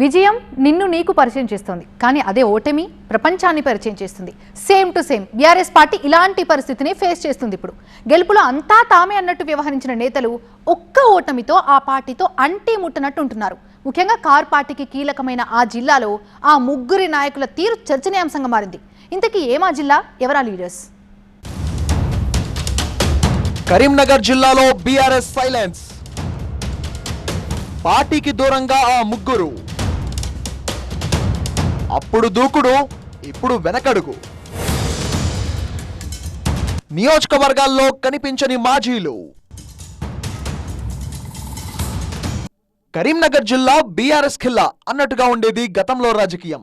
విజయం నిన్ను నీకు పరిచయం చేస్తుంది. కానీ అదే ఓటమి ప్రపంచాన్ని పరిచయం చేస్తుంది. Same to same BRS party ఇలాంటి పరిస్థితిని ఫేస్ చేస్తుంది ఇప్పుడు. గెలుపులో అంతా తామే అన్నట్టు వ్యవహరించిన నేతలు ఒక్క ఓటమితో ఆ పార్టీతో అంటి ముట్టనట్టు ఉంటున్నారు. ముఖ్యంగా కార్ పార్టీకి కీలకమైన ఆ జిల్లాలో ఆ ముగ్గురి నాయకుల తీరు చర్చనీయాంశంగా మారింది. ఇంతకీ ఏమా జిల్లా? ఎవరా లీడర్స్ కరీంనగర్ జిల్లాలో బీఆర్ఎస్ సైలెన్స్ పార్టీకి దూరంగా ఆ ముగ్గురు. అప్పుడు దూకుడు ఇప్పుడు వెనకడుగు. నియోజకవర్గాల్లో కనిపించని మాజీలు. కరీంనగర్ జిల్లా బీఆర్ఎస్ ఖిల్లా అన్నట్టుగా ఉండేది గతంలో రాజకీయం.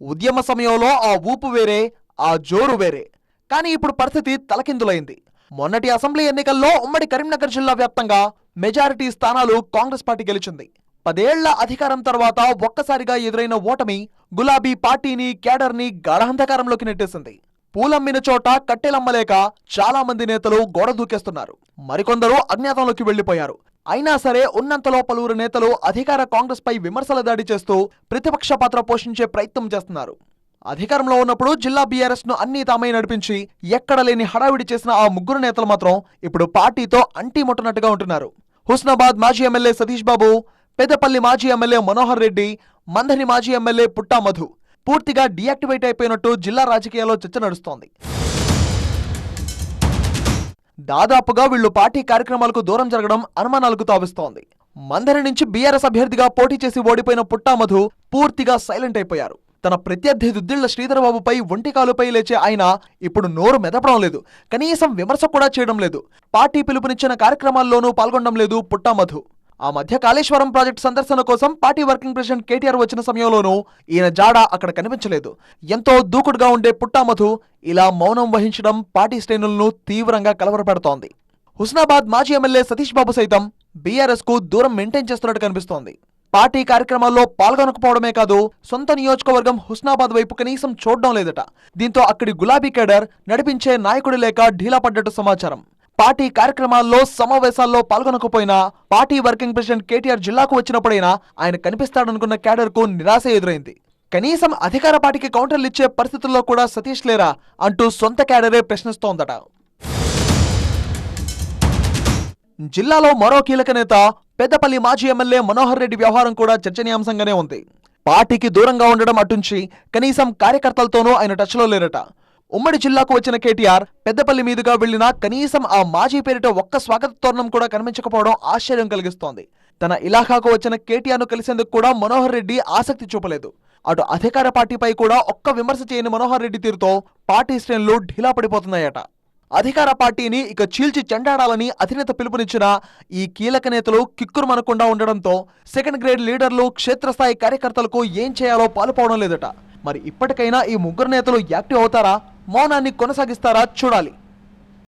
ఉద్యమ సమయంలో ఆ ఊపు వేరే ఆ జోరు వేరే. కానీ ఇప్పుడు పరిస్థితి తలకిందులైంది. మొన్నటి అసెంబ్లీ ఎన్నికల్లో ఉమ్మడి కరీంనగర్ జిల్లా వ్యాప్తంగా మెజారిటీ స్థానాలు కాంగ్రెస్ పార్టీ గెలిచింది. పదేళ్ళ అధికారం తర్వాత ఒక్కసారిగా ఎదురైన ఓటమి గులాబీ పార్టీని క్యాడర్ని గాఢాంధకారంలోకి నెట్టేసింది. పూలమ్మిన చోట కట్టెలమ్మలేక చాలా మంది నేతలు గోడ దూకేస్తున్నారు. మరికొందరు అజ్ఞాతంలోకి వెళ్ళిపోయారు అయినా సరే ఉన్నంతలో పలువురు నేతలు అధికార కాంగ్రెస్ పై విమర్శల దాడి చేస్తూ ప్రతిపక్ష పాత్ర పోషించే ప్రయత్నం చేస్తున్నారు. అధికారంలో ఉన్నప్పుడు జిల్లా బీఆర్ఎస్ను అన్ని తామై నడిపించి ఎక్కడ లేని హడావిడి చేసిన ఆ ముగ్గురు నేతలు మాత్రం ఇప్పుడు పార్టీతో అంటీ ముట్టనట్టుగా ఉంటున్నారు. హుస్నాబాద్ మాజీ ఎమ్మెల్యే సతీష్ బాబు పెద్దపల్లి మాజీ ఎమ్మెల్యే మనోహర్ రెడ్డి మందని మాజీ ఎమ్మెల్యే పుట్టా మధు పూర్తిగా డియాక్టివేట్ అయిపోయినట్టు జిల్లా రాజకీయాల్లో చర్చ నడుస్తోంది. దాదాపుగా వీళ్ళు పార్టీ కార్యక్రమాలకు దూరం జరగడం అనుమానాలకు తావిస్తోంది. మందరి నుంచి బీఆర్ఎస్ అభ్యర్థిగా పోటీ చేసి ఓడిపోయిన పుట్టామధు పూర్తిగా సైలెంట్ అయిపోయారు. తన ప్రత్యర్థి దుద్దిళ్ళ శ్రీధరబాబుపై ఒంటి కాలుపై లేచే ఆయన ఇప్పుడు నోరు మెదపడం లేదు. కనీసం విమర్శ కూడా చేయడం లేదు. పార్టీ పిలుపునిచ్చిన కార్యక్రమాల్లోనూ పాల్గొనడం లేదు పుట్టామధు ఆ మధ్య కాళేశ్వరం ప్రాజెక్టు సందర్శన కోసం పార్టీ వర్కింగ్ ప్రెసిడెంట్ కేటీఆర్ వచ్చిన సమయంలోనూ ఈయన జాడ అక్కడ కనిపించలేదు. ఎంతో దూకుడుగా ఉండే పుట్టామధు ఇలా మౌనం వహించడం పార్టీ శ్రేణులను తీవ్రంగా కలవరపెడుతోంది. హుస్నాబాద్ మాజీ ఎమ్మెల్యే సతీష్ బాబు సైతం బీఆర్ఎస్కు దూరం మెయింటైన్ చేస్తున్నట్టు కనిపిస్తోంది. పార్టీ కార్యక్రమాల్లో పాల్గొనకపోవడమే కాదు సొంత నియోజకవర్గం హుస్నాబాద్ వైపు కనీసం చూడడం లేదట. దీంతో అక్కడి గులాబీ కేడర్ నడిపించే నాయకుడు లేక ఢీలా పడ్డట్టు సమాచారం. పార్టీ కార్యక్రమాల్లో సమావేశాల్లో పాల్గొనకపోయినా పార్టీ వర్కింగ్ ప్రెసిడెంట్ కేటీఆర్ జిల్లాకు వచ్చినప్పుడైనా ఆయన కనిపిస్తాడనుకున్న క్యాడర్కు నిరాశ ఎదురైంది. కనీసం అధికార పార్టీకి కౌంటర్లు ఇచ్చే పరిస్థితుల్లో కూడా సతీష్ లేరా అంటూ సొంత క్యాడరే ప్రశ్నిస్తోందట. జిల్లాలో మరో కీలక నేత పెద్దపల్లి మాజీ ఎమ్మెల్యే మనోహర్ రెడ్డి వ్యవహారం కూడా చర్చనీయాంశంగానే ఉంది. పార్టీకి దూరంగా ఉండడం అటుంచి కనీసం కార్యకర్తలతోనూ ఆయన టచ్లో లేరట. ఉమ్మడి జిల్లాకు వచ్చిన కేటీఆర్ పెద్దపల్లి మీదుగా వెళ్ళినా కనీసం ఆ మాజీ పేరిట ఒక్క స్వాగత తోరణం కూడా కనిపించకపోవడం ఆశ్చర్యం కలిగిస్తోంది. తన ఇలాఖాకు వచ్చిన కేటీఆర్ను కలిసేందుకు కూడా మనోహర్ రెడ్డి ఆసక్తి చూపలేదు. అటు అధికార పార్టీపై కూడా ఒక్క విమర్శ చేయని మనోహర్ రెడ్డి తీరుతో పార్టీ శ్రేణులు ఢీలా పడిపోతున్నాయట. అధికార పార్టీని ఇక చీల్చి చెండాడాలని అధినేత పిలుపునిచ్చిన ఈ కీలక నేతలు కిక్కురుమనకుండా ఉండడంతో సెకండ్ గ్రేడ్ లీడర్లు క్షేత్రస్థాయి కార్యకర్తలకు ఏం చేయాలో పాలుపోవడం లేదట. మరి ఇప్పటికైనా ఈ ముగ్గురు నేతలు యాక్టివ్ అవుతారా? మౌనాన్ని కొనసాగిస్తారా? చూడాలి.